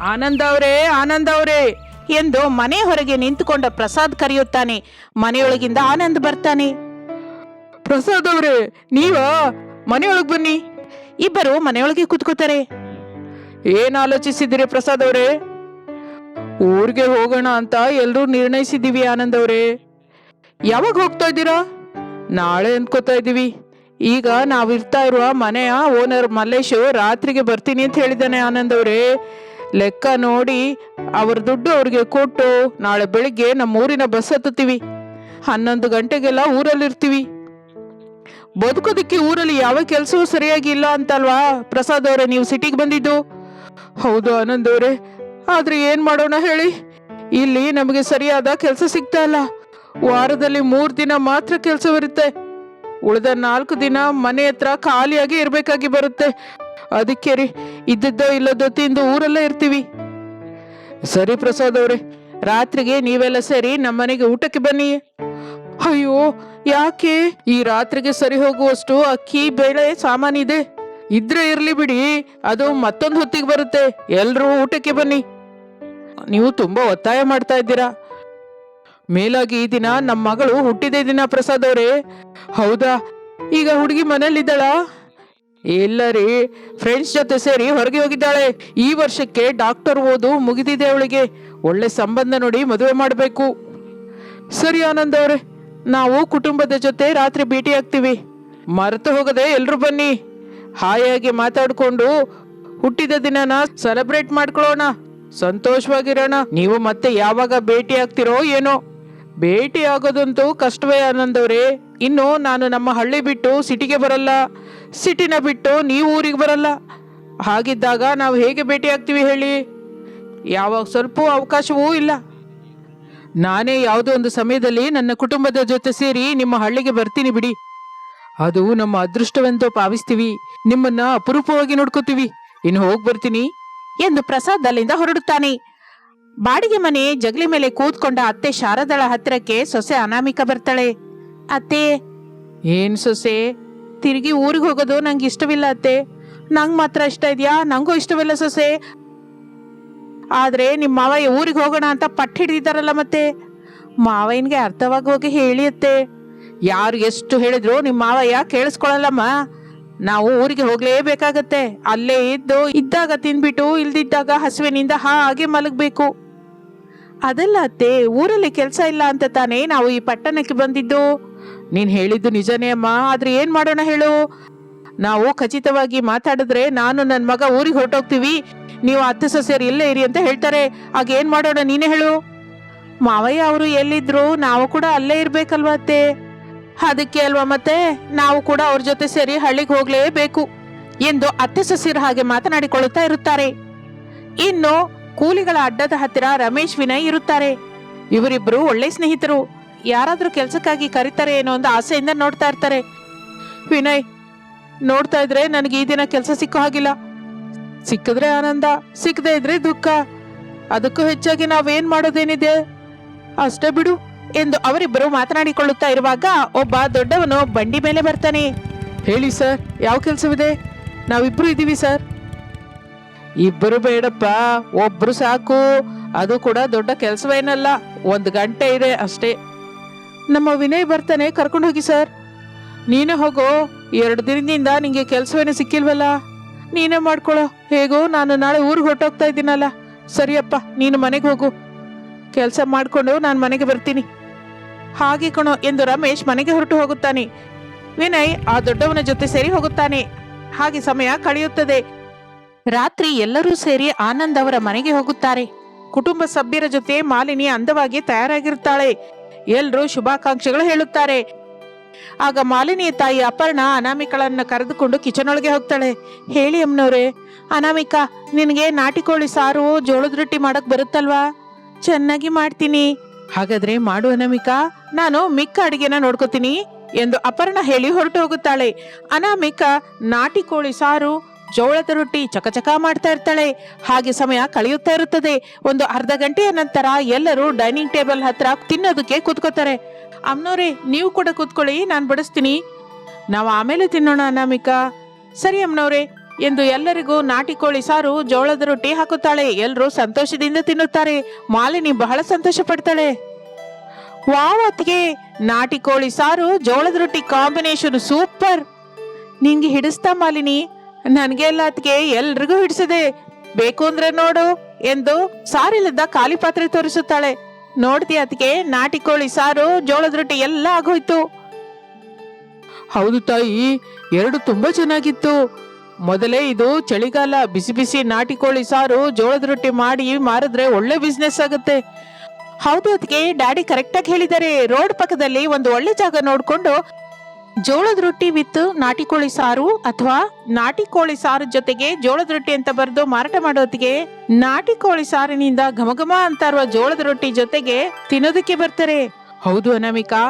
ಆನಂದ ಅವರೇ ಆನಂದ ಅವರೇ ಎಂದು ಮನೆ ಹೊರಗೆ ನಿಂತುಕೊಂಡ ಪ್ರಸಾದ್ ಕರೆಯುತ್ತಾನೆ. ಮನೆಯೊಳಗಿಂದ ಆನಂದ್ ಬರ್ತಾನೆ. ಪ್ರಸಾದ್ ಅವರೇ, ನೀವ? ಮನೆಯೊಳಗೆ ಬನ್ನಿ. ಇಬ್ಬರು ಮನೆಯೊಳಗೆ ಕೂತ್ಕೋತಾರೆ. ಏನ್ ಆಲೋಚಿಸಿದಿರಿ ಪ್ರಸಾದ್ ಅವರೇ? ಊರಿಗೆ ಹೋಗೋಣ ಅಂತ ಎಲ್ಲರೂ ನಿರ್ಣಯಿಸಿದ್ದೀವಿ ಆನಂದ್ ಅವರೇ. ಯಾವಾಗ ಹೋಗ್ತಾ ಇದ್ದೀರಾ? ನಾಳೆ ಅನ್ಕೋತಾ ಇದ್ದೀವಿ. ಈಗ ನಾವಿರ್ತಾ ಇರುವ ಮನೆಯ ಓನರ್ ಮಲ್ಲೇಶ್ ರಾತ್ರಿಗೆ ಬರ್ತೀನಿ ಅಂತ ಹೇಳಿದ್ದಾನೆ ಆನಂದ್ ಅವರೇ. ಲೆಕ್ಕ ನೋಡಿ ಅವ್ರ ದುಡ್ಡು ಅವ್ರಿಗೆ ಕೊಟ್ಟು ನಾಳೆ ಬೆಳಿಗ್ಗೆ ನಮ್ಮ ಊರಿನ ಬಸ್ ಹತ್ತುತ್ತೀವಿ. ಹನ್ನೊಂದು ಗಂಟೆಗೆಲ್ಲ ಊರಲ್ಲಿರ್ತೀವಿ. ಬದುಕೋದಕ್ಕೆ ಊರಲ್ಲಿ ಯಾವ ಕೆಲಸವೂ ಸರಿಯಾಗಿ ಇಲ್ಲ ಅಂತಲ್ವಾ? ಪ್ರಸಾದ್ ಅವರೇ, ನೀವು ಸಿಟಿಗೆ ಬಂದಿದ್ದು? ಹೌದು ಆನಂದ್ ಅವರೇ. ಆದ್ರೆ ಏನು ಮಾಡೋಣ ಹೇಳಿ? ಇಲ್ಲಿ ನಮಗೆ ಸರಿಯಾದ ಕೆಲಸ ಸಿಗ್ತಾ ಇಲ್ಲ. ವಾರದಲ್ಲಿ ಮೂರು ದಿನ ಮಾತ್ರ ಕೆಲಸ ಬರುತ್ತೆ. ಉಳಿದ ನಾಲ್ಕು ದಿನ ಮನೆ ಹತ್ರ ಖಾಲಿಯಾಗಿ ಇರಬೇಕಾಗಿ ಬರುತ್ತೆ. ಅದಕ್ಕೆ ರೀ, ಇದ್ದದ್ದೋ ಇಲ್ಲದೋ ತಿಂದು ಊರಲ್ಲೇ ಇರ್ತೀವಿ. ಸರಿ ಪ್ರಸಾದ್ ಅವ್ರೆ, ರಾತ್ರಿಗೆ ನೀವೆಲ್ಲ ಸೇರಿ ನಮ್ಮನೆಗೆ ಊಟಕ್ಕೆ ಬನ್ನಿ. ಅಯ್ಯೋ, ಯಾಕೆ? ಈ ರಾತ್ರಿಗೆ ಸರಿ ಹೋಗುವಷ್ಟು ಅಕ್ಕಿ, ಬೇಳೆ ಸಾಮಾನಿದೆ ಇದ್ರೆ ಇರ್ಲಿ ಬಿಡಿ, ಅದು ಮತ್ತೊಂದು ಹೊತ್ತಿಗೆ ಬರುತ್ತೆ. ಎಲ್ರೂ ಊಟಕ್ಕೆ ಬನ್ನಿ. ನೀವು ತುಂಬಾ ಒತ್ತಾಯ ಮಾಡ್ತಾ ಇದ್ದೀರಾ. ಮೇಲಾಗಿ ಈ ದಿನ ನಮ್ಮ ಮಗಳು ಹುಟ್ಟಿದ ದಿನ ಪ್ರಸಾದ್ ಅವರೇ. ಹೌದಾ? ಈಗ ಹುಡುಗಿ ಮನೇಲಿದ್ದಾಳ ಇಲ್ಲ ರೀ ಫ್ರೆಂಡ್ಸ್ ಜೊತೆ ಸೇರಿ ಹೊರಗೆ ಹೋಗಿದ್ದಾಳೆ. ಈ ವರ್ಷಕ್ಕೆ ಡಾಕ್ಟರ್ ಓದು ಮುಗಿದಿದೆ ಅವಳಿಗೆ. ಒಳ್ಳೆ ಸಂಬಂಧ ನೋಡಿ ಮದುವೆ ಮಾಡಬೇಕು. ಸರಿ ಆನಂದ್ ಅವ್ರೆ, ನಾವು ಕುಟುಂಬದ ಜೊತೆ ರಾತ್ರಿ ಭೇಟಿ ಆಗ್ತೀವಿ. ಮರೆತು ಹೋಗದೆ ಎಲ್ಲರೂ ಬನ್ನಿ. ಹಾಯಾಗಿ ಮಾತಾಡಿಕೊಂಡು ಹುಟ್ಟಿದ ದಿನನ ಸೆಲೆಬ್ರೇಟ್ ಮಾಡ್ಕೊಳ್ಳೋಣ. ಸಂತೋಷವಾಗಿರೋಣ. ನೀವು ಮತ್ತೆ ಯಾವಾಗ ಭೇಟಿ ಆಗ್ತಿರೋ ಏನೋ. ಭೇಟಿ ಆಗೋದಂತೂ ಕಷ್ಟವೇ ಆನಂದವ್ರೆ ಇನ್ನು ನಾನು ನಮ್ಮ ಹಳ್ಳಿ ಬಿಟ್ಟು ಸಿಟಿಗೆ ಬರಲ್ಲ. ಸಿಟಿನ ಬಿಟ್ಟು ನೀವು ಊರಿಗೆ ಬರಲ್ಲ. ಹಾಗಿದ್ದಾಗ ನಾವು ಹೇಗೆ ಭೇಟಿ ಆಗ್ತೀವಿ ಹೇಳಿ? ಯಾವಾಗ ಸ್ವಲ್ಪ ಅವಕಾಶವೂ ಇಲ್ಲ. ನಾನೇ ಯಾವುದೋ ಒಂದು ಸಮಯದಲ್ಲಿ ನನ್ನ ಕುಟುಂಬದ ಜೊತೆ ಸೇರಿ ನಿಮ್ಮ ಹಳ್ಳಿಗೆ ಬರ್ತೀನಿ ಬಿಡಿ. ಅದು ನಮ್ಮ ಅದೃಷ್ಟವೆಂದು ಭಾವಿಸ್ತೀವಿ. ನಿಮ್ಮನ್ನ ಅಪರೂಪವಾಗಿ ನೋಡ್ಕೋತೀವಿ. ಇನ್ನು ಹೋಗಿ ಬರ್ತೀನಿ. ಎಂದು ಪ್ರಸಾದ್ ಅಲ್ಲಿಂದ ಹೊರಡುತ್ತಾನೆ. ಬಾಡಿಗೆ ಮನೆ ಜಗಲಿ ಮೇಲೆ ಕೂತ್ಕೊಂಡ ಅತ್ತೆ ಶಾರದಳ ಹತ್ತಿರಕ್ಕೆ ಸೊಸೆ ಅನಾಮಿಕ ಬರ್ತಾಳೆ. ಅತ್ತೆ, ಏನ್ ಸೊಸೆ? ತಿರುಗಿ ಊರಿಗೆ ಹೋಗೋದು ನಂಗೆ ಇಷ್ಟವಿಲ್ಲ ಅತ್ತೆ. ನಂಗೆ ಮಾತ್ರ ಇಷ್ಟ ಇದೆಯಾ? ನಂಗೂ ಇಷ್ಟವಿಲ್ಲ ಸೊಸೆ. ಆದರೆ ನಿಮ್ಮ ಮಾವ ಊರಿಗೆ ಹೋಗೋಣ ಅಂತ ಪಟ್ಟು ಹಿಡಿದಿದ್ದಾರಲ್ಲ ಮತ್ತೆ? ಮಾವಯ್ಯನಿಗೆ ಅರ್ಥವಾಗಿ ಹೇಳಿ ಅತ್ತೆ. ಯಾರು ಎಷ್ಟು ಹೇಳಿದ್ರು ನಿಮ್ಮ ಮಾವಯ್ಯ ಕೇಳಿಸ್ಕೊಳಲ್ಲಮ್ಮ. ನಾವು ಊರಿಗೆ ಹೋಗ್ಲೇಬೇಕಾಗತ್ತೆ. ಅಲ್ಲೇ ಇದ್ದು ಇದ್ದಾಗ ತಿನ್ಬಿಟ್ಟು ಇಲ್ದಿದ್ದಾಗ ಹಸುವಿನಿಂದ ಹಾಗೆ ಮಲಗಬೇಕು. ಅದಲ್ಲ ಅತ್ತೆ, ಊರಲ್ಲಿ ಕೆಲಸ ಇಲ್ಲ ಅಂತ ತಾನೇ ನಾವು ಈ ಪಟ್ಟಣಕ್ಕೆ ಬಂದಿದ್ದು. ನೀನ್ ಹೇಳಿದ್ದು ನಿಜನೇ ಅಮ್ಮ, ಆದ್ರೆ ಏನ್ ಮಾಡೋಣ ಹೇಳು? ನಾವು ಖಚಿತವಾಗಿ ಮಾತಾಡಿದ್ರೆ ನಾನು ನನ್ನ ಮಗ ಊರಿಗೆ ಹೊರಟೋಗ್ತೀವಿ. ನೀವು ಅತ್ತೆ ಸೊಸೆಯರು ಇಲ್ಲೇ ಇರಿ ಅಂತ ಹೇಳ್ತಾರೆ. ಆಗ ಏನ್ ಮಾಡೋಣ ನೀನೇ ಹೇಳು? ಮಾವಯ್ಯ ಅವರು ಎಲ್ಲಿದ್ರು, ನಾವು ಕೂಡ ಅಲ್ಲೇ ಇರ್ಬೇಕಲ್ವಾ ಅತ್ತೆ? ಅದಕ್ಕೆ ಅಲ್ವಾ ಮತ್ತೆ? ನಾವು ಕೂಡ ಅವ್ರ ಜೊತೆ ಸೇರಿ ಹಳ್ಳಿಗೆ ಹೋಗ್ಲೇಬೇಕು. ಎಂದು ಅತ್ತೆ ಸೊಸೆಯರು ಹಾಗೆ ಮಾತನಾಡಿಕೊಳ್ಳುತ್ತಾ ಇರುತ್ತಾರೆ. ಇನ್ನು ಕೂಲಿಗಳ ಅಡ್ಡದ ಹತ್ತಿರ ರಮೇಶ್ ವಿನಯ್ ಇರುತ್ತಾರೆ. ಇವರಿಬ್ರು ಒಳ್ಳೆ ಸ್ನೇಹಿತರು. ಯಾರಾದ್ರೂ ಕೆಲಸಕ್ಕಾಗಿ ಕರೀತಾರೆ ಏನೋ ಒಂದು ಆಸೆಯಿಂದ ನೋಡ್ತಾ ಇರ್ತಾರೆ. ವಿನಯ್, ನೋಡ್ತಾ ಇದ್ರೆ ನನಗೆ ಈ ದಿನ ಕೆಲಸ ಸಿಕ್ಕೋ ಹಾಗಿಲ್ಲ. ಸಿಕ್ಕಿದ್ರೆ ಆನಂದ, ಸಿಕ್ಕದೆ ಇದ್ರೆ ದುಃಖ. ಅದಕ್ಕೂ ಹೆಚ್ಚಾಗಿ ನಾವೇನ್ ಮಾಡೋದೇನಿದೆ? ಅಷ್ಟೇ ಬಿಡು ಎಂದು ಅವರಿಬ್ಬರು ಮಾತನಾಡಿಕೊಳ್ಳುತ್ತಾ ಇರುವಾಗ ಒಬ್ಬ ದೊಡ್ಡವನು ಬಂಡಿ ಮೇಲೆ ಬರ್ತಾನೆ. ಹೇಳಿ ಸರ್, ಯಾವ ಕೆಲಸವಿದೆ? ನಾವಿಬ್ರು ಇದ್ದೀವಿ ಸರ್. ಇಬ್ಬರು ಬೇಡಪ್ಪ, ಒಬ್ರು ಸಾಕು. ಅದು ಕೂಡ ದೊಡ್ಡ ಕೆಲಸವೇನಲ್ಲ, ಒಂದು ಗಂಟೆ ಇದೆ ಅಷ್ಟೇ. ನಮ್ಮ ವಿನಯ್ ಬರ್ತಾನೆ, ಕರ್ಕೊಂಡು ಹೋಗಿ ಸರ್ ನೀನೇ ಹೋಗೋ, ಎರಡು ದಿನದಿಂದ ನಿಂಗೆ ಕೆಲಸವೇನು ಸಿಕ್ಕಿಲ್ವಲ್ಲ? ನೀನೇ ಮಾಡ್ಕೊಳ್ಳೋ ಹೇಗೋ, ನಾನು ನಾಳೆ ಊರಿಗೆ ಹೊರಟೋಗ್ತಾ ಇದ್ದೀನಲ್ಲ. ಸರಿಯಪ್ಪ, ನೀನು ಮನೆಗೆ ಹೋಗು. ಕೆಲಸ ಮಾಡಿಕೊಂಡು ನಾನು ಮನೆಗೆ ಬರ್ತೀನಿ. ಹಾಗೆ ಕಣೋ ಎಂದು ರಮೇಶ್ ಮನೆಗೆ ಹೊರಟು ಹೋಗುತ್ತಾನೆ. ವಿನಯ್ ಆ ದೊಡ್ಡವನ ಜೊತೆ ಸೇರಿ ಹೋಗುತ್ತಾನೆ. ಹಾಗೆ ಸಮಯ ಕಳೆಯುತ್ತದೆ. ರಾತ್ರಿ ಎಲ್ಲರೂ ಸೇರಿ ಆನಂದ್ ಅವರ ಮನೆಗೆ ಹೋಗುತ್ತಾರೆ. ಕುಟುಂಬ ಸಭ್ಯರ ಜೊತೆ ಮಾಲಿನಿ ಅಂದವಾಗಿ ತಯಾರಾಗಿರುತ್ತಾಳೆ ಎಲ್ರೂ ಶುಭಾಕಾಂಕ್ಷೆಗಳು ಹೇಳುತ್ತಾರೆ. ಆಗ ಮಾಲಿನಿ ತಾಯಿ ಅಪರ್ಣ ಅನಾಮಿಕಳನ್ನ ಕರೆದುಕೊಂಡು ಕಿಚನ್ ಒಳಗೆ ಹೋಗ್ತಾಳೆ. ಹೇಳಿ ಅಮ್ಮನವ್ರೆ, ಅನಾಮಿಕಾ, ನಿನಗೆ ನಾಟಿ ಕೋಳಿ ಸಾರು ಜೋಳದ ರೊಟ್ಟಿ ಮಾಡಕ್ ಬರುತ್ತಲ್ವಾ? ಚೆನ್ನಾಗಿ ಮಾಡ್ತೀನಿ. ಹಾಗಾದ್ರೆ ಮಾಡು ಅನಾಮಿಕಾ, ನಾನು ಮಿಕ್ಕ ಅಡಿಗೆನ ನೋಡ್ಕೋತೀನಿ ಎಂದು ಅಪರ್ಣ ಹೇಳಿ ಹೊರಟು ಹೋಗುತ್ತಾಳೆ. ಅನಾಮಿಕಾ, ನಾಟಿ ಕೋಳಿ ಸಾರು ಜೋಳದ ರೊಟ್ಟಿ ಚಕಚಕ ಮಾಡ್ತಾ ಇರ್ತಾಳೆ. ಹಾಗೆ ಸಮಯ ಕಳೆಯುತ್ತಾ ಇರುತ್ತದೆ. ಒಂದು ಅರ್ಧ ಗಂಟೆಯ ನಂತರ ಎಲ್ಲರೂ ಡೈನಿಂಗ್ ಟೇಬಲ್ ಹತ್ರ ತಿನ್ನೋದಕ್ಕೆ ಕೂತ್ಕೋತಾರೆ ಅಮ್ನೋರೆ, ನೀವು ಕೂಡ ಕೂತ್ಕೊಳ್ಳಿ, ನಾನು ಬಡಿಸ್ತೀನಿ. ನಾವು ಆಮೇಲೆ ತಿನ್ನೋಣ, ಅನಾಮಿಕಾ. ಸರಿ ಅಮ್ಮನವ್ರೆ ಎಂದು ಎಲ್ಲರಿಗೂ ನಾಟಿ ಕೋಳಿ ಸಾರು ಜೋಳದ ರೊಟ್ಟಿ ಹಾಕುತ್ತಾಳೆ. ಎಲ್ಲರೂ ಸಂತೋಷದಿಂದ ತಿನ್ನುತ್ತಾರೆ. ಮಾಲಿನಿ ಬಹಳ ಸಂತೋಷ ಪಡ್ತಾಳೆ. ವಾವ್ ಅತ್ತಿಗೆ, ನಾಟಿ ಕೋಳಿ ಸಾರು, ಜೋಳದ ರೊಟ್ಟಿ ಕಾಂಬಿನೇಷನ್ ಸೂಪರ್. ನಿಂಗೆ ಹಿಡಿಸ್ತಾ ಮಾಲಿನಿ. ನನಗೆ ಎಲ್ಲ ಅತ್ತಿಗೆ ಎಲ್ರಿಗೂ ಹಿಡಿಸಿದೆ. ಬೇಕು ಅಂದ್ರೆ ನೋಡು ಎಂದು ಸಾರಿಲ್ಲದ ಖಾಲಿ ಪಾತ್ರೆ ತೋರಿಸುತ್ತಾಳೆ. ನೋಡ್ತಿ ಅದಕ್ಕೆ ನಾಟಿ ಕೋಳಿ ಸಾರು, ಜೋಳದ ರೊಟ್ಟಿ ಎಲ್ಲ ಆಗೋಯ್ತು. ಹೌದು ತಾಯಿ, ಎರಡು ತುಂಬಾ ಚೆನ್ನಾಗಿತ್ತು. ಮೊದಲೇ ಇದು ಚಳಿಗಾಲ, ಬಿಸಿ ಬಿಸಿ ನಾಟಿ ಕೋಳಿ ಸಾರು, ಜೋಳದ ರೊಟ್ಟಿ ಮಾಡಿ ಮಾರಿದ್ರೆ ಒಳ್ಳೆ ಬಿಸ್ನೆಸ್ ಆಗುತ್ತೆ. ಹೌದು ಅದಕ್ಕೆ ಡ್ಯಾಡಿ ಕರೆಕ್ಟಾಗಿ ಹೇಳಿದ್ದಾರೆ. ರೋಡ್ ಪಕ್ಕದಲ್ಲಿ ಒಂದು ಒಳ್ಳೆ ಜಾಗ ನೋಡ್ಕೊಂಡು ಜೋಳದ ರೊಟ್ಟಿ ವಿತ್ ನಾಟಿ ಕೋಳಿ ಸಾರು ಅಥವಾ ನಾಟಿ ಕೋಳಿ ಸಾರು ಜೊತೆಗೆ ಜೋಳದ ರೊಟ್ಟಿ ಅಂತ ಬರೆದು ಮಾರಾಟ ಮಾಡೋದಿಗೆ ನಾಟಿ ಕೋಳಿ ಸಾರಿನಿಂದ ಘಮಘಮ ಅಂತ ಇರುವ ಜೋಳದ ರೊಟ್ಟಿ ಜೊತೆಗೆ ತಿನ್ನೋದಕ್ಕೆ ಬರ್ತಾರೆ. ಹೌದು ಅನಾಮಿಕಾ,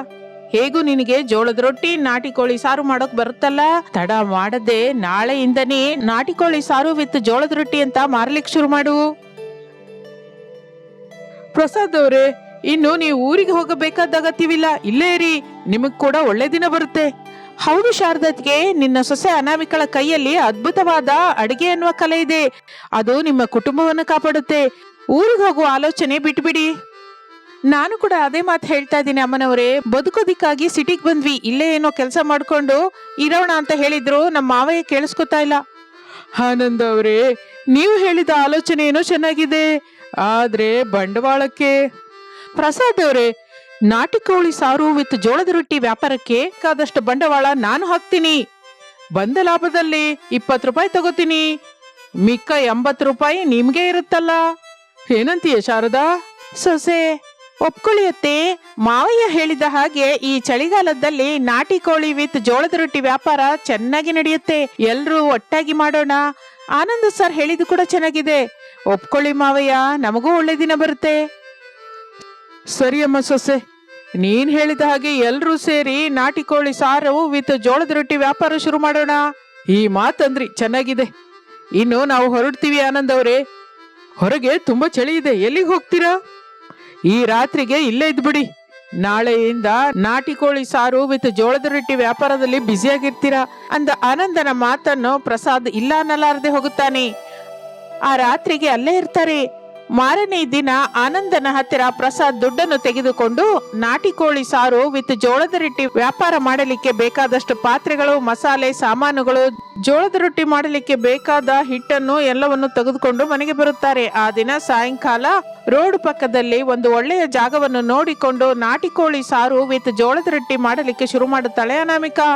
ಹೇಗೂ ನಿನಗೆ ಜೋಳದ ರೊಟ್ಟಿ, ನಾಟಿ ಕೋಳಿ ಸಾರು ಮಾಡೋಕ್ ಬರುತ್ತಲ್ಲ? ತಡ ಮಾಡದೆ ನಾಳೆಯಿಂದನೇ ನಾಟಿ ಕೋಳಿ ಸಾರು ವಿತ್ ಜೋಳದ ರೊಟ್ಟಿ ಅಂತ ಮಾರ್ಲಿಕ್ಕೆ ಶುರು ಮಾಡು. ಪ್ರಸಾದ್ ಅವರೇ ಇನ್ನು ನೀವು ಊರಿಗೆ ಹೋಗಬೇಕಾದ ಅಗತ್ಯವಿಲ್ಲ. ಇಲ್ಲೇ ಇರಿ, ನಿಮಗ್ ಕೂಡ ಒಳ್ಳೆ ದಿನ ಬರುತ್ತೆ. ಹೌದು ಶಾರದತ್ಗೆ, ನಿನ್ನ ಸೊಸೆ ಅನಾಮಿಕಳ ಕೈಯಲ್ಲಿ ಅದ್ಭುತವಾದ ಅಡಿಗೆ ಅನ್ನುವ ಕಲೆ ಇದೆ. ಅದು ನಿಮ್ಮ ಕುಟುಂಬವನ್ನು ಕಾಪಾಡುತ್ತೆ. ಊರಿಗೆ ಹೋಗುವ ಆಲೋಚನೆ ಬಿಟ್ಬಿಡಿ. ನಾನು ಕೂಡ ಅದೇ ಮಾತು ಹೇಳ್ತಾ ಇದ್ದೀನಿ ಅಮ್ಮನವರೇ. ಬದುಕೋದಿಕ್ಕಾಗಿ ಸಿಟಿಗೆ ಬಂದ್ವಿ, ಇಲ್ಲೇ ಏನೋ ಕೆಲಸ ಮಾಡ್ಕೊಂಡು ಇರೋಣ ಅಂತ ಹೇಳಿದ್ರು ನಮ್ಮ ಮಾವಯ್ಯ ಕೇಳಿಸ್ಕೊತಾ ಇಲ್ಲ. ಆನಂದ್ ಅವರೇ, ನೀವು ಹೇಳಿದ ಆಲೋಚನೆ ಏನೋ ಚೆನ್ನಾಗಿದೆ. ಆದ್ರೆ ಬಂಡವಾಳಕ್ಕೆ ಪ್ರಸಾದ್ ಅವರೇ, ನಾಟಿ ಕೋಳಿ ಸಾರು ವಿತ್ ಜೋಳದ ರೊಟ್ಟಿ ವ್ಯಾಪಾರಕ್ಕೆ ಕಾದಷ್ಟು ಬಂಡವಾಳ ನಾನು ಹಾಕ್ತೀನಿ. ಬಂದ ಲಾಭದಲ್ಲಿ ಇಪ್ಪತ್ತು ರೂಪಾಯಿ ತಗೋತೀನಿ. ಮಿಕ್ಕ ಎಂಬತ್ತು ರೂಪಾಯಿ ನಿಮ್ಗೆ ಇರುತ್ತಲ್ಲ. ಏನಂತೀಯ ಶಾರದಾ? ಸೊಸೆ ಒಪ್ಕೊಳ್ಳಿಯತ್ತೆ ಮಾವಯ್ಯ ಹೇಳಿದ ಹಾಗೆ ಈ ಚಳಿಗಾಲದಲ್ಲಿ ನಾಟಿ ಕೋಳಿ ವಿತ್ ಜೋಳದ ರೊಟ್ಟಿ ವ್ಯಾಪಾರ ಚೆನ್ನಾಗಿ ನಡೆಯುತ್ತೆ. ಎಲ್ರೂ ಒಟ್ಟಾಗಿ ಮಾಡೋಣ. ಆನಂದ್ ಸರ್ ಹೇಳಿದ್ದು ಕೂಡ ಚೆನ್ನಾಗಿದೆ. ಒಪ್ಕೊಳ್ಳಿ ಮಾವಯ್ಯ, ನಮಗೂ ಒಳ್ಳೆ ದಿನ ಬರುತ್ತೆ. ಸರಿ ಅಮ್ಮ ಸೊಸೆ. ನೀನ್ ಹೇಳಿದ ಹಾಗೆ ಎಲ್ರೂ ಸೇರಿ ನಾಟಿ ಕೋಳಿ ಸಾರು ವಿತ್ ಜೋಳದ ರೊಟ್ಟಿ ವ್ಯಾಪಾರ ಶುರು ಮಾಡೋಣ. ಈ ಮಾತಂದ್ರಿ ಚೆನ್ನಾಗಿದೆ. ಇನ್ನು ನಾವು ಹೊರಡ್ತೀವಿ ಆನಂದ್ ಅವರೇ. ಹೊರಗೆ ತುಂಬಾ ಚಳಿ ಇದೆ, ಎಲ್ಲಿಗೆ ಹೋಗ್ತೀರಾ? ಈ ರಾತ್ರಿಗೆ ಇಲ್ಲೇ ಇದ್ಬಿಡಿ ನಾಳೆಯಿಂದ ನಾಟಿ ಕೋಳಿ ಸಾರು ವಿತ್ ಜೋಳದ ರೊಟ್ಟಿ ವ್ಯಾಪಾರದಲ್ಲಿ ಬ್ಯುಸಿಯಾಗಿರ್ತೀರಾ ಅಂದ ಆನಂದನ ಮಾತನ್ನು ಪ್ರಸಾದ್ ಇಲ್ಲ ಅನ್ನಲಾರದೆ ಹೋಗುತ್ತಾನೆ. ಆ ರಾತ್ರಿಗೆ ಅಲ್ಲೇ ಇರ್ತಾರೆ. ಮಾರನೇ ದಿನ ಆನಂದನ ಹತ್ತಿರ ಪ್ರಸಾದ್ ದುಡ್ಡನ್ನು ತೆಗೆದುಕೊಂಡು ನಾಟಿ ಕೋಳಿ ಸಾರು ವಿತ್ ಜೋಳದ ರೊಟ್ಟಿ ವ್ಯಾಪಾರ ಮಾಡಲಿಕ್ಕೆ ಬೇಕಾದಷ್ಟು ಪಾತ್ರೆಗಳು, ಮಸಾಲೆ, ಸಾಮಾನುಗಳು, ಜೋಳದ ರೊಟ್ಟಿ ಮಾಡಲಿಕ್ಕೆ ಬೇಕಾದ ಹಿಟ್ಟನ್ನು ಎಲ್ಲವನ್ನು ತೆಗೆದುಕೊಂಡು ಮನೆಗೆ ಬರುತ್ತಾರೆ. ಆ ದಿನ ಸಾಯಂಕಾಲ ರೋಡ್ ಪಕ್ಕದಲ್ಲಿ ಒಂದು ಒಳ್ಳೆಯ ಜಾಗವನ್ನು ನೋಡಿಕೊಂಡು ನಾಟಿ ಕೋಳಿ ಸಾರು ವಿತ್ ಜೋಳದ ರೊಟ್ಟಿ ಮಾಡಲಿಕ್ಕೆ ಶುರು ಮಾಡುತ್ತಾಳೆ ಅನಾಮಿಕಾ.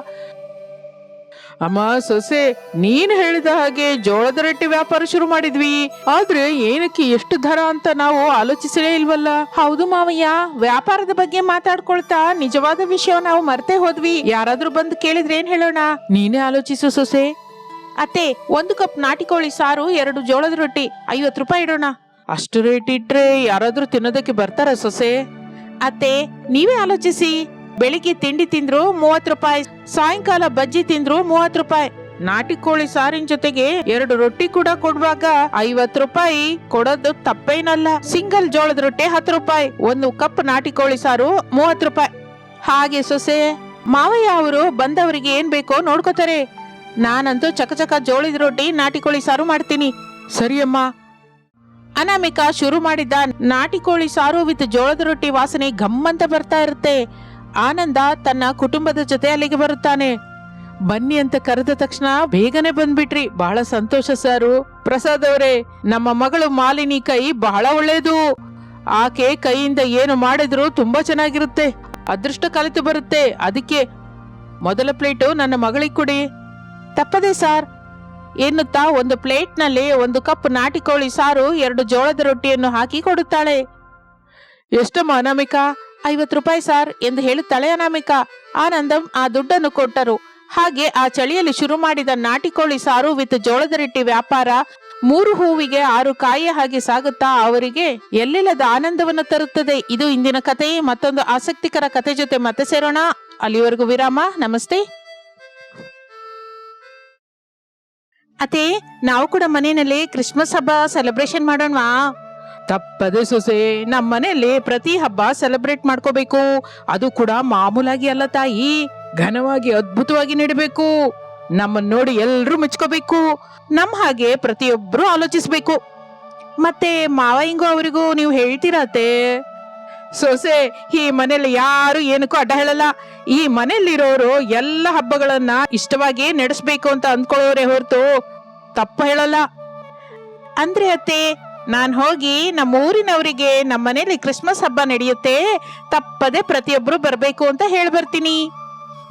ಅಮ್ಮ ಸೊಸೆ, ನೀನ್ ಹೇಳಿದ ಹಾಗೆ ಜೋಳದ ರೊಟ್ಟಿ ವ್ಯಾಪಾರ ಶುರು ಮಾಡಿದ್ವಿ. ಆದ್ರೆ ಏನಕ್ಕೆ ಎಷ್ಟು ದರ ಅಂತ ನಾವು ಆಲೋಚಿಸಲೇ ಇಲ್ವಲ್ಲ? ಹೌದು ಮಾವಯ್ಯ, ವ್ಯಾಪಾರದ ಬಗ್ಗೆ ಮಾತಾಡ್ಕೊಳ್ತಾ ನಿಜವಾದ ವಿಷಯ ನಾವು ಮರ್ತೇ ಹೋದ್ವಿ. ಯಾರಾದ್ರೂ ಬಂದು ಕೇಳಿದ್ರೆ ಏನ್ ಹೇಳೋಣ? ನೀನೇ ಆಲೋಚಿಸು ಸೊಸೆ. ಅತ್ತೆ, ಒಂದು ಕಪ್ ನಾಟಿ ಕೋಳಿ ಸಾರು, ಎರಡು ಜೋಳದ ರೊಟ್ಟಿ, ಐವತ್ತು ರೂಪಾಯಿ ಇಡೋಣ. ಅಷ್ಟು ರೇಟ್ ಇಟ್ರೆ ಯಾರಾದ್ರೂ ತಿನ್ನೋದಕ್ಕೆ ಬರ್ತಾರ ಸೊಸೆ? ಅತ್ತೆ, ನೀವೇ ಆಲೋಚಿಸಿ. ಬೆಳಿಗ್ಗೆ ತಿಂಡಿ ತಿಂದ್ರು ಮೂವತ್ ರೂಪಾಯಿ, ಸಾಯಂಕಾಲ ಬಜ್ಜಿ ತಿಂದ್ರು ಮೂವತ್ ರೂಪಾಯಿ. ನಾಟಿ ಕೋಳಿ ಸಾರಿನ ಜೊತೆಗೆ ಎರಡು ರೊಟ್ಟಿ ಕೂಡ ಕೊಡುವಾಗ ಐವತ್ ರೂಪಾಯಿ. ಕೊಡೋದು ತಪ್ಪೇನಲ್ಲ. ಸಿಂಗಲ್ ಜೋಳದ ರೊಟ್ಟಿ ಹತ್ತು ರೂಪಾಯಿ. ಒಂದು ಕಪ್ ನಾಟಿ ಕೋಳಿ ಸಾರು ಮೂವತ್ ರೂಪಾಯಿ. ಹಾಗೆ ಸೊಸೆ, ಮಾವಯ್ಯ ಅವರು ಬಂದವರಿಗೆ ಏನ್ ಬೇಕೋ ನೋಡ್ಕೋತಾರೆ. ನಾನಂತೂ ಚಕಚಕ ಜೋಳದ ರೊಟ್ಟಿ, ನಾಟಿ ಕೋಳಿ ಸಾರು ಮಾಡ್ತೀನಿ. ಸರಿಯಮ್ಮ ಅನಾಮಿಕಾ ಶುರು ಮಾಡಿದ್ದ ನಾಟಿ ಕೋಳಿ ಸಾರು ವಿತ್ ಜೋಳದ ರೊಟ್ಟಿ ವಾಸನೆ ಗಮ್ಮಂತ ಬರ್ತಾ ಇರುತ್ತೆ. ಆನಂದ ತನ್ನ ಕುಟುಂಬದ ಜೊತೆ ಅಲ್ಲಿಗೆ ಬರುತ್ತಾನೆ. ಬನ್ನಿ ಅಂತ ಕರೆದ ತಕ್ಷಣ ಬೇಗನೆ ಬಂದ್ಬಿಟ್ರಿ. ಬಹಳ ಸಂತೋಷ ಸಾರು. ಪ್ರಸಾದ್ ಅವರೇ, ನಮ್ಮ ಮಗಳು ಮಾಲಿನಿ ಕೈ ಬಹಳ ಒಳ್ಳೇದು ಆಕೆ ಕೈಯಿಂದ ಏನು ಮಾಡಿದ್ರು ತುಂಬಾ ಚೆನ್ನಾಗಿರುತ್ತೆ. ಅದೃಷ್ಟ ಕಲಿತು ಬರುತ್ತೆ. ಅದಕ್ಕೆ ಮೊದಲ ಪ್ಲೇಟು ನನ್ನ ಮಗಳಿಗೆ ಕೊಡಿ. ತಪ್ಪದೆ ಸಾರ್. ಎನ್ನುತ್ತಾ ಒಂದು ಪ್ಲೇಟ್ನಲ್ಲಿ ಒಂದು ಕಪ್ ನಾಟಿ ಕೋಳಿ ಸಾರು ಎರಡು ಜೋಳದ ರೊಟ್ಟಿಯನ್ನು ಹಾಕಿ ಕೊಡುತ್ತಾಳೆ. ಎಷ್ಟಮ್ಮ ಅನಾಮಿಕಾ. ಐವತ್ತು ರೂಪಾಯಿ ಸಾರ್ ಎಂದು ಹೇಳುತ್ತಾಳೆ ಅನಾಮಿಕಾ ಆನಂದಂ ಆ ದುಡ್ಡನ್ನು ಕೊಟ್ಟರು. ಹಾಗೆ ಆ ಚಳಿಯಲ್ಲಿ ಶುರು ಮಾಡಿದ ನಾಟಿ ಕೋಳಿ ಸಾರು ವಿತ್ ಜೋಳದ ರೊಟ್ಟಿ ವ್ಯಾಪಾರ ಮೂರು ಹೂವಿಗೆ ಆರು ಕಾಯಿ ಹಾಗೆ ಸಾಗುತ್ತಾ ಅವರಿಗೆ ಎಲ್ಲಿಲ್ಲದ ಆನಂದವನ್ನು ತರುತ್ತದೆ. ಇದು ಇಂದಿನ ಕತೆ. ಮತ್ತೊಂದು ಆಸಕ್ತಿಕರ ಕತೆ ಜೊತೆ ಮತ್ತೆ ಸೇರೋಣ. ಅಲ್ಲಿವರೆಗೂ ವಿರಾಮ. ನಮಸ್ತೆ. ಅತೇ ನಾವು ಕೂಡ ಮನೆಯಲ್ಲಿ ಕ್ರಿಸ್ಮಸ್ ಹಬ್ಬ ಸೆಲೆಬ್ರೇಷನ್ ಮಾಡೋಣವಾ? ತಪ್ಪದೆ ಸೊಸೆ. ನಮ್ಮ ಮನೆಯಲ್ಲಿ ಪ್ರತಿ ಹಬ್ಬ ಸೆಲೆಬ್ರೇಟ್ ಮಾಡ್ಕೋಬೇಕು. ಅದು ಕೂಡ ಮಾಮೂಲಾಗಿ ಅಲ್ಲ ತಾಯಿ. ಘನವಾಗಿ, ಅದ್ಭುತವಾಗಿ ನೀಡಬೇಕು. ನಮ್ಮನ್ನ ನೋಡಿ ಎಲ್ಲರೂ ಮೆಚ್ಕೋಬೇಕು. ನಮ್ಮ ಹಾಗೆ ಪ್ರತಿಯೊಬ್ಬರು ಆಲೋಚಿಸ್ಬೇಕು. ಮತ್ತೆ ಮಾವಯ್ಯಂಗೂ ಅವರಿಗೂ ನೀವು ಹೇಳ್ತೀರತ್ತೆ ಸೊಸೆ, ಈ ಮನೇಲಿ ಯಾರು ಏನಕ್ಕೂ ಅಡ್ಡ ಹೇಳಲ್ಲ. ಈ ಮನೆಯಲ್ಲಿರೋರು ಎಲ್ಲ ಹಬ್ಬಗಳನ್ನ ಇಷ್ಟವಾಗಿ ನಡೆಸ್ಬೇಕು ಅಂತ ಅಂದ್ಕೊಳ್ಳೋರೆ ಹೊರತು ತಪ್ಪ ಹೇಳಲ್ಲ. ಅಂದ್ರೆ ಅತ್ತೆ ನಾನ್ ಹೋಗಿ ನಮ್ಮ ಊರಿನವರಿಗೆ ನಮ್ಮ ಮನೇಲಿ ಕ್ರಿಸ್ಮಸ್ ಹಬ್ಬ ನಡೆಯುತ್ತೆ, ತಪ್ಪದೆ ಪ್ರತಿಯೊಬ್ಬರು ಬರಬೇಕು ಅಂತ ಹೇಳ್ಬರ್ತೀನಿ.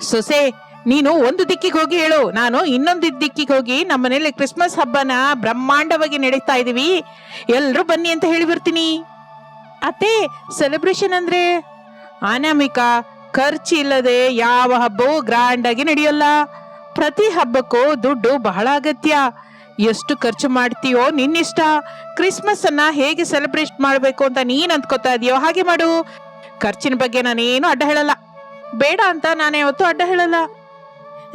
ಸೊಸೆ, ನೀನು ಒಂದು ದಿಕ್ಕಿಗೆ ಹೋಗಿ ಹೇಳು. ನಾನು ಇನ್ನೊಂದು ದಿಕ್ಕಿಗೆ ಹೋಗಿ ನಮ್ಮ ಮನೇಲಿ ಕ್ರಿಸ್ಮಸ್ ಹಬ್ಬನ ಬ್ರಹ್ಮಾಂಡವಾಗಿ ನಡೀತಾ ಇದೀವಿ. ಎಲ್ಲರೂ ಬನ್ನಿ ಅಂತ ಹೇಳಿ ಬರ್ತೀನಿ ಅತ್ತೆ ಸೆಲೆಬ್ರೇಷನ್ ಅಂದ್ರೆ? ಖರ್ಚು ಖರ್ಚಿಲ್ಲದೆ ಯಾವ ಹಬ್ಬವೂ ಗ್ರ್ಯಾಂಡ್ ಆಗಿ ನಡೆಯಲ್ಲ. ಪ್ರತಿ ಹಬ್ಬಕ್ಕೂ ದುಡ್ಡು ಬಹಳ ಅಗತ್ಯ. ಎಷ್ಟು ಖರ್ಚು ಮಾಡ್ತೀಯೋ ನಿನ್ನಿಷ್ಟ. ಕ್ರಿಸ್ಮಸ್ ಅನ್ನ ಹೇಗೆ ಸೆಲೆಬ್ರೇಟ್ ಮಾಡಬೇಕು ಅಂತ ನೀನ್ ಅಂದ್ಕೋತಾ ಇದೀಯೋ ಹಾಗೆ ಮಾಡು. ಖರ್ಚಿನ ಬಗ್ಗೆ ನಾನೇನು ಅಡ್ಡ ಹೇಳಲ್ಲ. ಬೇಡ ಅಂತ ನಾನು ಯಾವತ್ತೂ ಅಡ್ಡ ಹೇಳಲ್ಲ.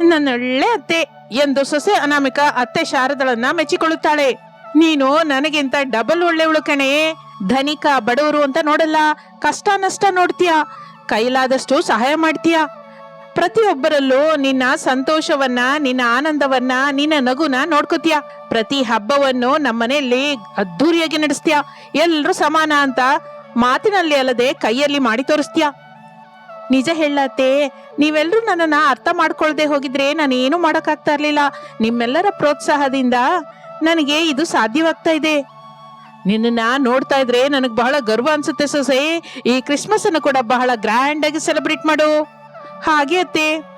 ನನ್ನ ಒಳ್ಳೆ ಅತ್ತೆ ಎಂದು ಸೊಸೆ ಅನಾಮಿಕ ಅತ್ತೆ ಶಾರದಳನ್ನ ಮೆಚ್ಚಿಕೊಳ್ಳುತ್ತಾಳೆ. ನೀನು ನನಗಿಂತ ಡಬಲ್ ಒಳ್ಳೆವಳು ಕಣೆ. ಧನಿಕ, ಬಡವರು ಅಂತ ನೋಡಲ್ಲ. ಕಷ್ಟ, ನಷ್ಟ ನೋಡ್ತೀಯ? ಕೈಲಾದಷ್ಟು ಸಹಾಯ ಮಾಡ್ತೀಯ? ಪ್ರತಿಯೊಬ್ಬರಲ್ಲೂ ನಿನ್ನ ಸಂತೋಷವನ್ನ, ನಿನ್ನ ಆನಂದವನ್ನ, ನಿನ್ನ ನಗುನ ನೋಡ್ಕೋತೀಯ. ಪ್ರತಿ ಹಬ್ಬವನ್ನು ನಮ್ಮನೆಯಲ್ಲಿ ಅದ್ದೂರಿಯಾಗಿ ನಡೆಸ್ತೀಯ. ಎಲ್ಲರೂ ಸಮಾನ ಅಂತ ಮಾತಿನಲ್ಲಿ ಅಲ್ಲದೆ ಕೈಯಲ್ಲಿ ಮಾಡಿ ತೋರಿಸ್ತೀಯ. ನಿಜ ಹೇಳತ್ತೆ ನೀವೆಲ್ಲರೂ ನನ್ನನ್ನ ಅರ್ಥ ಮಾಡ್ಕೊಳ್ದೆ ಹೋಗಿದ್ರೆ ನಾನು ಏನು ಮಾಡೋಕ್ಕಾಗ್ತಾ ಇರ್ಲಿಲ್ಲ. ನಿಮ್ಮೆಲ್ಲರ ಪ್ರೋತ್ಸಾಹದಿಂದ ನನಗೆ ಇದು ಸಾಧ್ಯವಾಗ್ತಾ ಇದೆ. ನಿನ್ನನ್ನ ನೋಡ್ತಾ ಇದ್ರೆ ನನಗೆ ಬಹಳ ಗರ್ವ ಅನ್ಸುತ್ತೆ ಸೊಸೆ. ಈ ಕ್ರಿಸ್ಮಸ್ ಅನ್ನು ಕೂಡ ಬಹಳ ಗ್ರ್ಯಾಂಡ್ ಆಗಿ ಸೆಲೆಬ್ರೇಟ್ ಮಾಡು. ಹಾಗೆ ಅತ್ತೆ.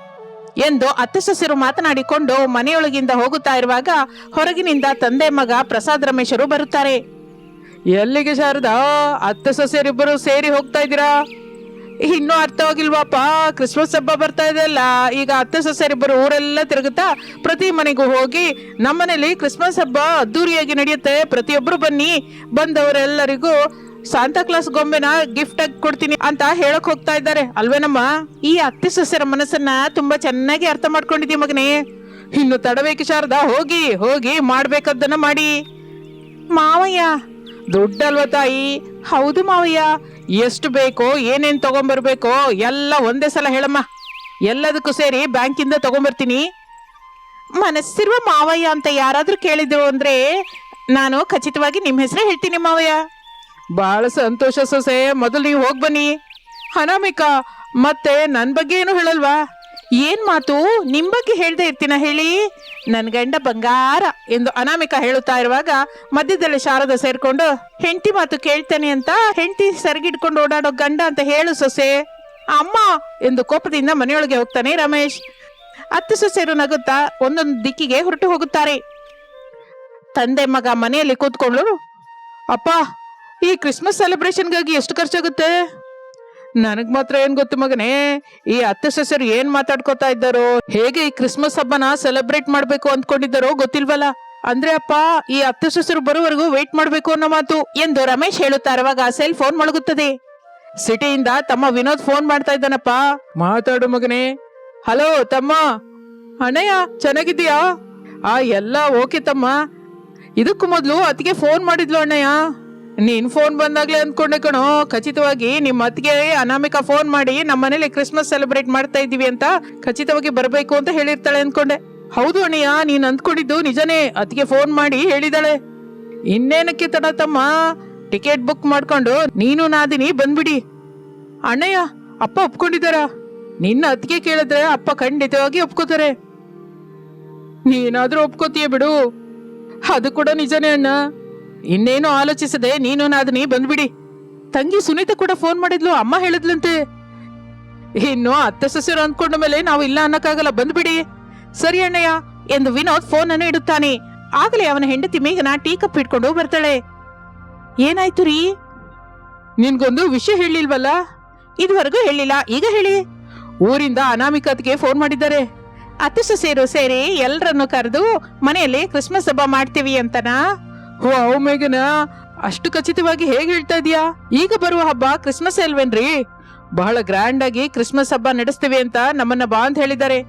ಎಂದು ಅತ್ತೆ ಸೊಸೆರು ಮಾತನಾಡಿಕೊಂಡು ಮನೆಯೊಳಗಿಂದ ಹೋಗುತ್ತಾ ಇರುವಾಗ ಹೊರಗಿನಿಂದ ತಂದೆ ಮಗ ಪ್ರಸಾದ್ ರಮೇಶರು ಬರುತ್ತಾರೆ. ಎಲ್ಲಿಗೆ ಶಾರದಾ? ಅತ್ತೆ ಸೊಸೆಯರಿಬ್ಬರು ಸೇರಿ ಹೋಗ್ತಾ ಇದ್ದೀರಾ? ಇನ್ನೂ ಅರ್ಥವಾಗಿಲ್ವಾಪ ಕ್ರಿಸ್ಮಸ್ ಹಬ್ಬ ಬರ್ತಾ ಇದೆಯಲ್ಲ ಈಗ ಅತ್ತೆ ಸೊಸೆಯರಿಬ್ಬರು ಊರೆಲ್ಲ ತಿರುಗುತ್ತಾ ಪ್ರತಿ ಮನೆಗೂ ಹೋಗಿ ನಮ್ಮನೇಲಿ ಕ್ರಿಸ್ಮಸ್ ಹಬ್ಬ ಅದ್ದೂರಿಯಾಗಿ ನಡೆಯುತ್ತೆ. ಪ್ರತಿಯೊಬ್ಬರು ಬನ್ನಿ. ಬಂದವರೆಲ್ಲರಿಗೂ ಕ್ಲಾಸ್ ಗೊಂಬೆನ ಗಿಫ್ಟ್ ಆಗಿ ಕೊಡ್ತೀನಿ ಅಂತ ಹೇಳಕ್ ಹೋಗ್ತಾ ಇದ್ದಾರೆ. ಅಲ್ವೇನಮ್ಮ ಈ ಅತ್ತೆ ಸೊಸೆರ ಮನಸ್ಸನ್ನ ತುಂಬಾ ಚೆನ್ನಾಗಿ ಅರ್ಥ ಮಾಡ್ಕೊಂಡಿದ್ದಿ ಮಗನೇ. ಇನ್ನು ತಡಬೇಕು ಶಾರದಾ? ಹೋಗಿ ಹೋಗಿ ಮಾಡ್ಬೇಕಾದ್ದನ್ನ ಮಾಡಿ. ಮಾವಯ್ಯ ದುಡ್ಡಲ್ವ ತಾಯಿ? ಹೌದು ಮಾವಯ್ಯ. ಎಷ್ಟು ಬೇಕೋ, ಏನೇನ್ ತಗೊಂಬರ್ಬೇಕೋ, ಎಲ್ಲ ಒಂದೇ ಸಲ ಹೇಳಮ್ಮ. ಎಲ್ಲದಕ್ಕೂ ಸೇರಿ ಬ್ಯಾಂಕಿಂದ ತಗೊಂಬರ್ತೀನಿ. ಮನಸ್ಸಿರುವ ಮಾವಯ್ಯ ಅಂತ ಯಾರಾದ್ರೂ ಕೇಳಿದ್ರು ಅಂದ್ರೆ ನಾನು ಖಚಿತವಾಗಿ ನಿಮ್ಮ ಹೆಸರೇ ಹೇಳ್ತೀನಿ ಮಾವಯ್ಯ. ಬಹಳ ಸಂತೋಷ ಸೊಸೆ, ಮೊದಲು ನೀವು ಹೋಗಿ ಬನ್ನಿ. ಅನಾಮಿಕಾ, ಮತ್ತೆ ನನ್ನ ಬಗ್ಗೆ ಏನು ಹೇಳಲ್ವಾ? ಏನ್ ಮಾತು? ನಿಮ್ ಬಗ್ಗೆ ಹೇಳ್ದೆ ಇರ್ತೀನ ಹೇಳಿ. ನನ್ ಗಂಡ ಬಂಗಾರ ಎಂದು ಅನಾಮಿಕ ಹೇಳುತ್ತಾ ಇರುವಾಗ ಮಧ್ಯದಲ್ಲಿ ಶಾರದ ಸೇರ್ಕೊಂಡು, ಹೆಂಡತಿ ಮಾತು ಕೇಳ್ತೇನೆ ಅಂತ ಹೆಂಡತಿ ಸರಿಗಿಡ್ಕೊಂಡು ಓಡಾಡೋ ಗಂಡ ಅಂತ ಹೇಳು ಸೊಸೆ. ಅಮ್ಮ! ಎಂದು ಕೋಪದಿಂದ ಮನೆಯೊಳಗೆ ಹೋಗ್ತಾನೆ ರಮೇಶ್. ಅತ್ತೆ ಸೊಸೆರು ನಗುತ್ತಾ ಒಂದೊಂದು ದಿಕ್ಕಿಗೆ ಹೊರಟು ಹೋಗುತ್ತಾರೆ. ತಂದೆ ಮಗ ಮನೆಯಲ್ಲಿ ಕೂತ್ಕೊಂಡು, ಅಪ್ಪ ಈ ಕ್ರಿಸ್ಮಸ್ ಸೆಲೆಬ್ರೇಷನ್ಗಾಗಿ ಎಷ್ಟು ಖರ್ಚಾಗುತ್ತೆ? ನನಗ್ ಮಾತ್ರ ಏನ್ ಗೊತ್ತು ಮಗನೇ, ಈ ಅತ್ತೆ ಸೊಸೆರು ಏನ್ ಮಾತಾಡ್ಕೋತಾ ಇದ್ದಾರೋ, ಹೇಗೆ ಈ ಕ್ರಿಸ್ಮಸ್ ಹಬ್ಬನ ಸೆಲೆಬ್ರೇಟ್ ಮಾಡ್ಬೇಕು ಅಂದ್ಕೊಂಡಿದ್ದಾರೋ ಗೊತ್ತಿಲ್ವಲ್ಲ? ಅಂದ್ರೆ ಅಪ್ಪ, ಈ ಅತ್ತೆ ಸೊಸೆರು ಬರೋವರೆಗೂ ವೇಟ್ ಮಾಡ್ಬೇಕು ಅನ್ನೋ ಮಾತು ಎಂದು ರಮೇಶ್ ಹೇಳುತ್ತಾ ಆ ಸೆಲ್ ಫೋನ್ ಮೊಳಗುತ್ತದೆ. ಸಿಟಿಯಿಂದ ತಮ್ಮ ವಿನೋದ್ ಫೋನ್ ಮಾಡ್ತಾ ಇದ್ದಾನಪ್ಪ. ಮಾತಾಡು ಮಗನೇ. ಹಲೋ, ತಮ್ಮ. ಅಣ್ಣಯ್ಯ, ಚೆನ್ನಾಗಿದ್ದೀಯಾ? ಆ ಎಲ್ಲ ಓಕೆ ತಮ್ಮ. ಇದಕ್ಕೂ ಮೊದಲು ಅದಕ್ಕೆ ಫೋನ್ ಮಾಡಿದ್ಲು ಅಣ್ಣಯ್ಯ. ನೀನ್ ಫೋನ್ ಬಂದಾಗ್ಲೇ ಅಂದ್ಕೊಂಡೆ ಕಣೋ. ಖಚಿತವಾಗಿ ನಿಮ್ಮ ಅತ್ತಿಗೆ ಅನಾಮಿಕಾ ಫೋನ್ ಮಾಡಿ ನಮ್ಮ ಮನೇಲಿ ಕ್ರಿಸ್ಮಸ್ ಸೆಲೆಬ್ರೇಟ್ ಮಾಡ್ತಾ ಇದೀವಿ ಅಂತ ಖಚಿತವಾಗಿ ಬರಬೇಕು ಅಂತ ಹೇಳಿರ್ತಾಳೆ ಅನ್ಕೊಂಡೆ ಹೌದು ಅಣ್ಣಯ್ಯ ನೀನ್ ಅಂದ್ಕೊಂಡಿದ್ದು ನಿಜನೇ. ಅತ್ತಿಗೆ ಫೋನ್ ಮಾಡಿ ಹೇಳಿದಾಳೆ. ಇನ್ನೇನಕ್ಕೆ ತಡ ತಮ್ಮ? ಟಿಕೆಟ್ ಬುಕ್ ಮಾಡ್ಕೊಂಡು ನೀನು ನಾದಿನಿ ಬಂದ್ಬಿಡಿ. ಅಣ್ಣಯ್ಯ, ಅಪ್ಪ ಒಪ್ಕೊಂಡಿದಾರ ನಿನ್ನ ಅತ್ತಿಗೆ ಕೇಳಿದ್ರೆ ಅಪ್ಪ ಖಂಡಿತವಾಗಿ ಒಪ್ಕೋತಾರೆ. ನೀನಾದ್ರೂ ಒಪ್ಕೋತೀಯ ಬಿಡು. ಅದು ಕೂಡ ನಿಜನೇ ಅಣ್ಣ. ಇನ್ನೇನು ಆಲೋಚಿಸದೆ ನೀನು ನಾದಿನಿ ಬಂದ್ಬಿಡಿ. ತಂಗಿ ಸುನೀತಾ ಕೂಡ ಫೋನ್ ಮಾಡಿದ್ಲು, ಅಮ್ಮ ಹೇಳಿದ್ಲಂತೆ. ಇನ್ನು ಅತ್ತೆ ಸೊಸೆರು ಅಂದ್ಕೊಂಡ ಮೇಲೆ ನಾವು ಇಲ್ಲ ಅನ್ನಕ್ಕಾಗಲ್ಲ, ಬಂದ್ಬಿಡಿ. ಸರಿ ಅಣ್ಣಯ್ಯ, ಎಂದು ವಿನೋದ್ ಫೋನ್ ಅನ್ನು ಇಡುತ್ತಾನೆ. ಆಗಲೇ ಅವನ ಹೆಂಡತಿ ಮೇಘನ ಟೀ ಕಪ್ ಇಟ್ಕೊಂಡು ಬರ್ತಾಳೆ. ಏನಾಯ್ತು ರೀ? ನಿನ್ಗೊಂದು ವಿಷಯ ಹೇಳಿಲ್ವಲ್ಲ? ಇದುವರೆಗೂ ಹೇಳಿಲ್ಲ, ಈಗ ಹೇಳಿ. ಊರಿಂದ ಅನಾಮಿಕತ್ಗೆ ಫೋನ್ ಮಾಡಿದ್ದಾರೆ. ಅತ್ತೆ ಸೊಸೆಯರು ಸೇರಿ ಎಲ್ಲರನ್ನು ಕರೆದು ಮನೆಯಲ್ಲಿ ಕ್ರಿಸ್ಮಸ್ ಹಬ್ಬ ಮಾಡ್ತೀವಿ ಅಂತನಾ? ಓ ಅಷ್ಟು ಖಚಿತವಾಗಿ ಹೇಗೆ ಹೇಳ್ತಾ ಇದೀಯಾ? ಈಗ ಬರುವ ಹಬ್ಬ ಕ್ರಿಸ್ಮಸ್ ಅಲ್ವೇನ್ರಿ? ಬಹಳ ಗ್ರ್ಯಾಂಡ್ ಆಗಿ ಕ್ರಿಸ್ಮಸ್ ಹಬ್ಬ ನಡೆಸ್ತೇವೆ ಅಂತ ನಮ್ಮನ್ನ ಬಾ ಅಂತ ಹೇಳಿದ್ದಾರೆ.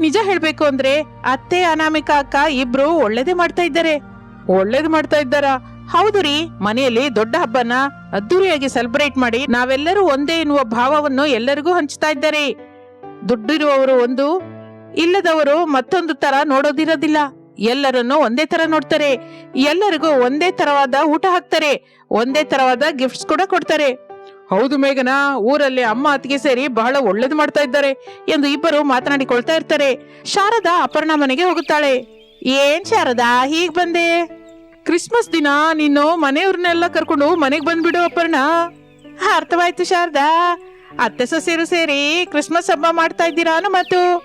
ನಿಜ ಹೇಳ್ಬೇಕು ಅಂದ್ರೆ ಅತ್ತೆ ಅನಾಮಿಕಾ ಅಕ್ಕ ಇಬ್ರು ಒಳ್ಳೇದೇ ಮಾಡ್ತಾ ಇದ್ದಾರೆ. ಒಳ್ಳೇದ್ ಮಾಡ್ತಾ ಇದ್ದಾರಾ? ಹೌದು ರೀ, ಮನೆಯಲ್ಲಿ ದೊಡ್ಡ ಹಬ್ಬನ ಅದ್ದೂರಿಯಾಗಿ ಸೆಲೆಬ್ರೇಟ್ ಮಾಡಿ ನಾವೆಲ್ಲರೂ ಒಂದೇ ಎನ್ನುವ ಭಾವವನ್ನು ಎಲ್ಲರಿಗೂ ಹಂಚ್ತಾ ಇದ್ದಾರೆ. ದುಡ್ಡಿರುವವರು ಒಂದು, ಇಲ್ಲದವರು ಮತ್ತೊಂದು ತರ ನೋಡೋದಿರೋದಿಲ್ಲ. ಎಲ್ಲರನ್ನು ಒಂದೇ ತರ ನೋಡ್ತಾರೆ. ಎಲ್ಲರಿಗೂ ಒಂದೇ ತರವಾದ ಊಟ ಹಾಕ್ತಾರೆ. ಒಂದೇ ತರವಾದ ಗಿಫ್ಟ್ಸ್ ಕೂಡ ಕೊಡ್ತಾರೆ. ಹೌದು ಮೇಘನ, ಊರಲ್ಲಿ ಅಮ್ಮ, ಅತ್ತಿಗೆ ಸೇರಿ ಬಹಳ ಒಳ್ಳೇದು ಮಾಡ್ತಾ ಇದ್ದಾರೆ ಎಂದು ಇಬ್ಬರು ಮಾತನಾಡಿಕೊಳ್ತಾ ಇರ್ತಾರೆ. ಶಾರದಾ ಅಪರ್ಣ ಮನೆಗೆ ಹೋಗುತ್ತಾಳೆ. ಏನ್ ಶಾರದಾ, ಹೀಗ್ ಬಂದೆ? ಕ್ರಿಸ್ಮಸ್ ದಿನ, ನೀನು ಮನೆಯವ್ರನ್ನೆಲ್ಲ ಕರ್ಕೊಂಡು ಮನೆಗೆ ಬಂದ್ಬಿಡು ಅಪರ್ಣ. ಅರ್ಥವಾಯ್ತು ಶಾರದಾ. ಅತ್ತೆ ಸೊಸೆರು ಸೇರಿ ಕ್ರಿಸ್ಮಸ್ ಹಬ್ಬ ಮಾಡ್ತಾ ಇದ್ದೀರಾನು ಮತ್ತು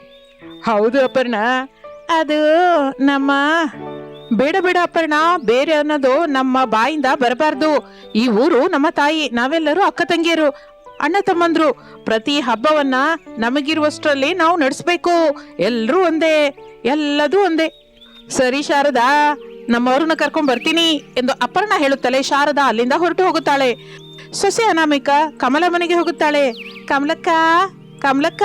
ಹೌದು ಅಪರ್ಣ. ಅದು ನಮ್ಮ ಬೇಡ ಬೇಡ ಅಪ್ಪರ್ಣ ಬೇರೆ ಅನ್ನೋದು ನಮ್ಮ ಬಾಯಿಂದ ಬರಬಾರ್ದು. ಈ ಊರು ನಮ್ಮ ತಾಯಿ, ನಾವೆಲ್ಲರೂ ಅಕ್ಕ ತಂಗಿಯರು, ಅಣ್ಣ ತಮ್ಮಂದ್ರು. ಪ್ರತಿ ಹಬ್ಬವನ್ನ ನಮಗಿರುವಷ್ಟರಲ್ಲಿ ನಾವು ನಡೆಸ್ಬೇಕು. ಎಲ್ಲರೂ ಒಂದೇ, ಎಲ್ಲದೂ ಒಂದೇ. ಸರಿ ಶಾರದಾ ನಮ್ಮವ್ರನ್ನ ಕರ್ಕೊಂಡ್ ಬರ್ತೀನಿ ಎಂದು ಅಪರ್ಣ ಹೇಳುತ್ತಲೇ ಶಾರದಾ ಅಲ್ಲಿಂದ ಹೊರಟು ಹೋಗುತ್ತಾಳೆ. ಸೊಸೆ ಅನಾಮಿಕ ಕಮಲ ಮನೆಗೆ ಹೋಗುತ್ತಾಳೆ. ಕಮಲಕ್ಕ ಕಮಲಕ್ಕ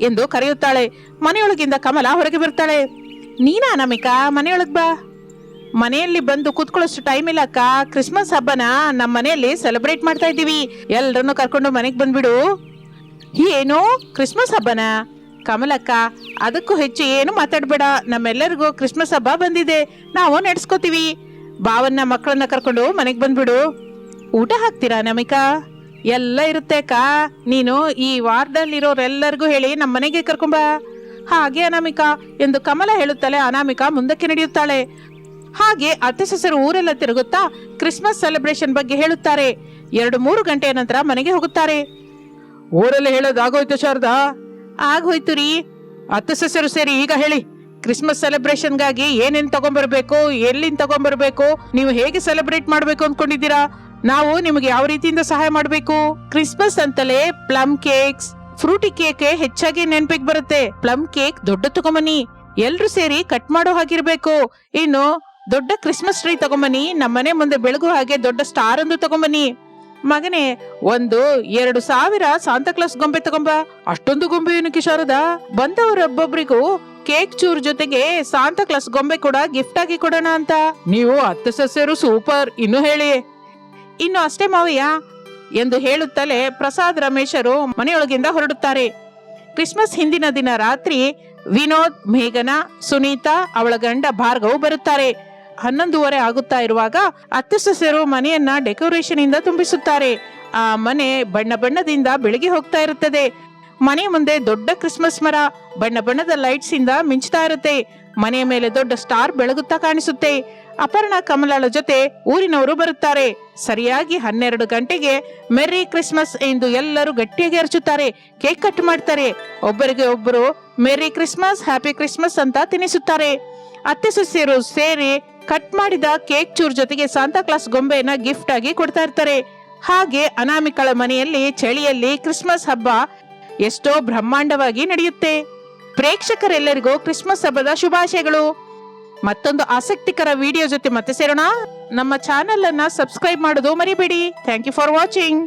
ಎಂದು ಕರೆಯುತ್ತಾಳೆ. ಮನೆಯೊಳಗಿಂದ ಕಮಲ ಹೊರಗೆ ಬರ್ತಾಳೆ ನೀನ ಅನಾಮಿಕ ಮನೆಯೊಳಗೆ ಬಾ. ಮನೆಯಲ್ಲಿ ಬಂದು ಕೂತ್ಕೊಳ್ಳೋಷ್ಟು ಟೈಮ್ ಇಲ್ಲ ಅಕ್ಕ. ಕ್ರಿಸ್ಮಸ್ ಹಬ್ಬನ? ನಮ್ಮ ಮನೆಯಲ್ಲಿ ಸೆಲೆಬ್ರೇಟ್ ಮಾಡ್ತಾ ಇದ್ದೀವಿ. ಎಲ್ಲರನ್ನು ಕರ್ಕೊಂಡು ಮನೆಗೆ ಬಂದ್ಬಿಡು. ಏನು? ಕ್ರಿಸ್ಮಸ್ ಹಬ್ಬನ? ಕಮಲಕ್ಕ ಅದಕ್ಕೂ ಹೆಚ್ಚು ಏನು ಮಾತಾಡಬೇಡ. ನಮ್ಮೆಲ್ಲರಿಗೂ ಕ್ರಿಸ್ಮಸ್ ಹಬ್ಬ ಬಂದಿದೆ. ನಾವು ನಡೆಸ್ಕೋತೀವಿ. ಬಾವನ್ನ ಮಕ್ಕಳನ್ನ ಕರ್ಕೊಂಡು ಮನೆಗೆ ಬಂದ್ಬಿಡು. ಊಟ ಹಾಕ್ತೀರಾ ನಮಿಕಾ? ಎಲ್ಲ ಇರುತ್ತೆ ಅಕ್ಕ. ನೀನು ಈ ವಾರದಲ್ಲಿರೋರೆಲ್ಲರಿಗೂ ಹೇಳಿ ನಮ್ಮ ಮನೆಗೆ ಕರ್ಕೊಂಬ ಹಾಗೆ ಅನಾಮಿಕ ಎಂದು ಕಮಲ ಹೇಳುತ್ತಲೇ ಅನಾಮಿಕ ಮುಂದಕ್ಕೆ ನಡೆಯುತ್ತಾಳೆ. ಹಾಗೆ ಅತ್ತೆ ಸೊಸರು ಊರೆಲ್ಲ ತಿರುಗುತ್ತಾ ಕ್ರಿಸ್ಮಸ್ ಸೆಲೆಬ್ರೇಷನ್ ಬಗ್ಗೆ ಹೇಳುತ್ತಾರೆ. ಎರಡು ಮೂರು ಗಂಟೆಯ ನಂತರ ಮನೆಗೆ ಹೋಗುತ್ತಾರೆ. ಊರಲ್ಲಿ ಹೇಳೋದು ಆಗೋಯ್ತು ಶಾರದಾ? ಆಗೋಯ್ತು ರೀ. ಅತ್ತೆ ಸೊಸರು ಸೇರಿ ಈಗ ಹೇಳಿ ಕ್ರಿಸ್ಮಸ್ ಸೆಲೆಬ್ರೇಷನ್ಗಾಗಿ ಏನೇನು ತಗೊಂಡ್ಬರ್ಬೇಕು ಎಲ್ಲಿಂದ ತಗೊಂಡ್ಬರ್ಬೇಕು ನೀವು ಹೇಗೆ ಸೆಲೆಬ್ರೇಟ್ ಮಾಡಬೇಕು ಅನ್ಕೊಂಡಿದ್ದೀರಾ ನಾವು ನಿಮಗೆ ಯಾವ ರೀತಿಯಿಂದ ಸಹಾಯ ಮಾಡಬೇಕು? ಕ್ರಿಸ್ಮಸ್ ಅಂತಲೇ ಪ್ಲಮ್ ಕೇಕ್ಸ್ ಫ್ರೂಟಿ ಕೇಕ್ ಹೆಚ್ಚಾಗಿ ನೆನ್ಪಿಗ್ ಬರುತ್ತೆ. ಪ್ಲಮ್ ಕೇಕ್ ದೊಡ್ಡ ತಗೊಂಬನಿ ಎಲ್ರು ಸೇರಿ ಕಟ್ ಮಾಡೋ ಹಾಗಿರ್ಬೇಕು. ಇನ್ನು, ದೊಡ್ಡ ಕ್ರಿಸ್ಮಸ್ ಟ್ರೀ ತಗೊಂಬನಿ ನಮ್ಮನೆ ಮುಂದೆ ಬೆಳಗು ಹಾಗೆ ದೊಡ್ಡ ಸ್ಟಾರ್ ಒಂದು ತಗೊಂಬನಿ ಮಗನೇ, ಒಂದು ಎರಡು ಸಾವಿರ ಸಾಂತಾಕ್ಲಾಸ್ ಗೊಂಬೆ ತಗೊಂಬ. ಅಷ್ಟೊಂದು ಗೊಂಬೆ ಏನಕ್ಕೆ ಶಾರದಾ ಬಂದವರೊಬ್ಬೊಬ್ರಿಗೂ ಕೇಕ್ ಚೂರ್ ಜೊತೆಗೆ ಸಾಂತಾಕ್ಲಾಸ್ ಗೊಂಬೆ ಕೂಡ ಗಿಫ್ಟ್ ಆಗಿ ಕೊಡೋಣ ಅಂತ. ನೀವು ಹತ್ತು ಸಸ್ಯರು ಸೂಪರ್. ಇನ್ನು ಹೇಳಿ. ಇನ್ನು ಅಷ್ಟೇ ಮಾವಯ್ಯ. ಎಂದು ಹೇಳುತ್ತಲೇ ಪ್ರಸಾದ್ ರಮೇಶರು ಮನೆಯೊಳಗಿಂದ ಹೊರಡುತ್ತಾರೆ. ಕ್ರಿಸ್ಮಸ್ ಹಿಂದಿನ ದಿನ ರಾತ್ರಿ ವಿನೋದ್, ಮೇಘನ, ಸುನೀತಾ, ಅವಳ ಗಂಡ ಭಾರ್ಗವ್ ಬರುತ್ತಾರೆ. ಹನ್ನೊಂದುವರೆ ಆಗುತ್ತಾ ಇರುವಾಗ ಅತ್ತೆ ಸೊಸೆಯರು ಮನೆಯನ್ನ ಡೆಕೋರೇಷನ್ ಇಂದ ತುಂಬಿಸುತ್ತಾರೆ. ಆ ಮನೆ ಬಣ್ಣ ಬಣ್ಣದಿಂದ ಬೆಳಗ್ಗೆ ಹೋಗ್ತಾ ಇರುತ್ತದೆ. ಮನೆ ಮುಂದೆ ದೊಡ್ಡ ಕ್ರಿಸ್ಮಸ್ ಮರ, ಬಣ್ಣ ಬಣ್ಣದ ಲೈಟ್ಸ್ ಇಂದ ಮಿಂಚ್ತಾ ಇರುತ್ತೆ. ಮನೆಯ ಮೇಲೆ ದೊಡ್ಡ ಸ್ಟಾರ್ ಬೆಳಗುತ್ತಾ ಕಾಣಿಸುತ್ತೆ. ಅಪರ್ಣ ಕಮಲಾಳ ಜೊತೆ ಊರಿನವರು ಬರುತ್ತಾರೆ. ಸರಿಯಾಗಿ ಹನ್ನೆರಡು ಗಂಟೆಗೆ ಮೆರ್ರಿ ಕ್ರಿಸ್ಮಸ್ ಎಂದು ಎಲ್ಲರೂ ಗಟ್ಟಿಯಾಗಿ ಅರಚುತ್ತಾರೆ. ಕೇಕ್ ಕಟ್ ಮಾಡ್ತಾರೆ. ಒಬ್ಬರಿಗೆ ಒಬ್ಬರು ಮೆರ್ರಿ ಕ್ರಿಸ್ಮಸ್, ಹ್ಯಾಪಿ ಕ್ರಿಸ್ಮಸ್ ಅಂತ ತಿನ್ನಿಸುತ್ತಾರೆ ಅತ್ತೆ ಸೊಸೆಯರು ಸೇರಿ ಕಟ್ ಮಾಡಿದ ಕೇಕ್ ಚೂರ್ ಜೊತೆಗೆ ಸಾಂತಾ ಕ್ಲಾಸ್ ಗೊಂಬೆಯನ್ನ ಗಿಫ್ಟ್ ಆಗಿ ಕೊಡ್ತಾ ಇರ್ತಾರೆ. ಹಾಗೆ ಅನಾಮಿಕಳ ಮನೆಯಲ್ಲಿ ಚಳಿಯಲ್ಲಿ ಕ್ರಿಸ್ಮಸ್ ಹಬ್ಬ ಎಷ್ಟೋ ಬ್ರಹ್ಮಾಂಡವಾಗಿ ನಡೆಯುತ್ತೆ. ಪ್ರೇಕ್ಷಕರೆಲ್ಲರಿಗೂ ಕ್ರಿಸ್ಮಸ್ ಹಬ್ಬದ ಶುಭಾಶಯಗಳು. ಮತ್ತೊಂದು ಆಸಕ್ತಿಕರ ವಿಡಿಯೋ ಜೊತೆ ಮತ್ತೆ ಸೇರೋಣ. ನಮ್ಮ ಚಾನೆಲ್ ಅನ್ನ ಸಬ್ಸ್ಕ್ರೈಬ್ ಮಾಡೋದು ಮರಿಬೇಡಿ. Thank you for watching